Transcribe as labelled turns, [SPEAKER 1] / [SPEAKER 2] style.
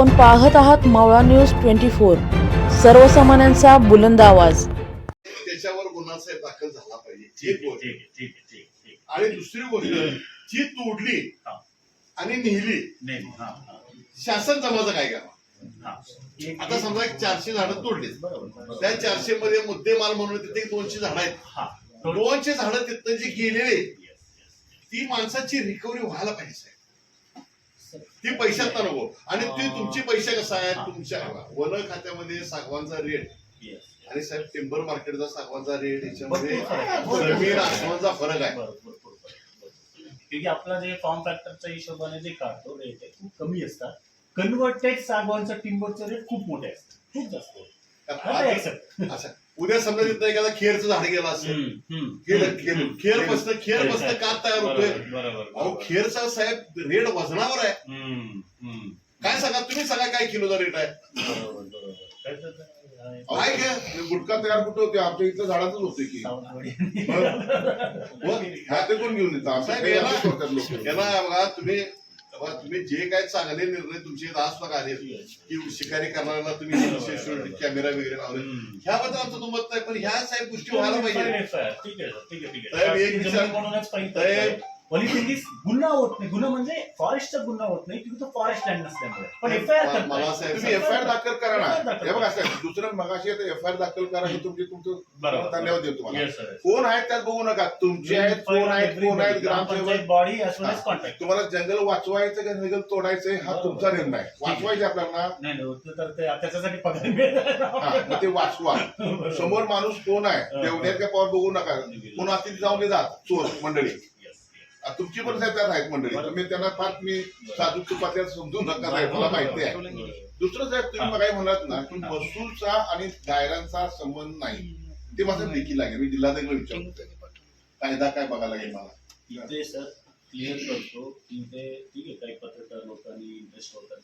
[SPEAKER 1] आपण पाहत आहात मावळा न्यूज ट्वेंटी फोर सर्वसामान्यांचा बुलंद आवाज
[SPEAKER 2] त्याच्यावर गुन्हा साहेब दाखल झाला पाहिजे एक गोष्ट आणि दुसरी गोष्ट जी तोडली
[SPEAKER 3] हा.
[SPEAKER 2] आणि नेली
[SPEAKER 3] आहे. नाही हा हा
[SPEAKER 2] शासन जमाचं काय करा
[SPEAKER 3] हा
[SPEAKER 2] आता समजा एक चारशे झाडं तोडली. त्या चारशे मध्ये मुद्देमाल म्हणून तिथे एक दोनशे झाडं आहेत
[SPEAKER 3] हा
[SPEAKER 2] दोनशे झाडं तिथं जी गेलेली. ती माणसाची रिकव्हरी व्हायला पाहिजे साहेब ती पैशात नको आणि ती तुमची पैसे कसा आहे. तुमच्या वन खात्यामध्ये सागवानचा रेट. आणि साहेब टिंबर मार्केटचा सागवानचा रेट याच्यामध्ये
[SPEAKER 3] भरपूर फरक आहे.
[SPEAKER 2] जमीन आसमानचा फरक आहे
[SPEAKER 3] बरोबर, बरोबर, बरोबर. कारण की आपला जे फॉर्म फॅक्टरच्या हिशोबाने जे काढतो रेट आहे खूप कमी असतात कन्व्हर्टेड सागवानचं टिंबरचं रेट खूप मोठे असतात खूप जास्त
[SPEAKER 2] कारण उद्या समजा तिथं एखादा खेरचं झाड गेला असेल. खेर खेर खेर बसतं खेर बसतं का तयार होतोय? अहो. खेरचा साहेब रेट वजनावर आहे. काय सांगा? तुम्ही सांगा काय किलोचा रेट आहे?
[SPEAKER 3] बरोबर, बरोबर. काय.
[SPEAKER 2] काय घ्या
[SPEAKER 4] गुटखा तयार कुठं होते आमच्या इथलं झाडातच होते की.
[SPEAKER 3] सावंतवाडी.
[SPEAKER 4] हा ते कोण घेऊन येतं? आमच्या
[SPEAKER 2] साहेब,
[SPEAKER 4] काही
[SPEAKER 2] याला- तुम्ही तुम्ही जे काय चांगले निर्णय तुमचे आज आले की शिकारी करणाऱ्यांना तुम्ही विशेष कॅमेरा वगैरे लावले. ह्याबद्दल आमचं तुमत नाही पण ह्या साहेब गोष्टी व्हायला पाहिजे.
[SPEAKER 3] ठीक आहे सर, ठीक आहे ठीक आहे ठीक आहे
[SPEAKER 2] साहेब, एक
[SPEAKER 3] जमीन
[SPEAKER 2] विचार-
[SPEAKER 3] म्हणूनच पाहिजे
[SPEAKER 2] साहेब-
[SPEAKER 3] वली थिंगीस गुन्हा होत नाही. गुन्हा म्हणजे फॉरेस्टचा गुन्हा होत नाही. किंवा तो फॉरेस्ट लँड नसल्यामुळे. पण एफ आय आर
[SPEAKER 2] मला
[SPEAKER 4] तुम्ही एफ आय आर दाखल करा ना. हे बघा. साहेब दुसरं मगाशी एफ आय आर दाखल करा हे तुमचे तुमचं
[SPEAKER 3] बरोबर.
[SPEAKER 4] धन्यवाद देतो तुम्हाला. कोण आहेत त्यात बघू नका. तुमचे आहेत कोण आहेत कोण आहेत ग्रामसेवक.
[SPEAKER 3] बॉडी well as कॉन्ट्रॅक्ट
[SPEAKER 4] तुम्हाला जंगल वाचवायचं का जंगल तोडायचंय हा तुमचा निर्णय. आहे. वाचवायचे आपल्याला.
[SPEAKER 3] नाही नाही होतं तर ते त्याच्यासाठी पगार
[SPEAKER 4] हा मग ते वाचवा. समोर माणूस कोण आहे?
[SPEAKER 3] हा.
[SPEAKER 4] तेवढ्यात काय पॉवर बघू नका? कोण अति जाऊन जात चोर मंडळी. तुमची पण साहेब त्यात आहेत मंडळी तुम्ही त्यांना फार मी साधू तुपात्यात समजू नका साहेब मला माहिती आहे. दुसरं साहेब तुम्ही
[SPEAKER 3] हा.
[SPEAKER 4] मला म्हणाल ना की. महसूलचा आणि दायरांचा संबंध नाही. ते माझं देखील लागेल मी जिल्हाधिकारी विचारतो कायदा काय बघायला लागेल मला?
[SPEAKER 3] इथे सर क्लिअर करतो. ते ठीक आहे काही पत्रकार लोकांनी इंटरेस्ट होतात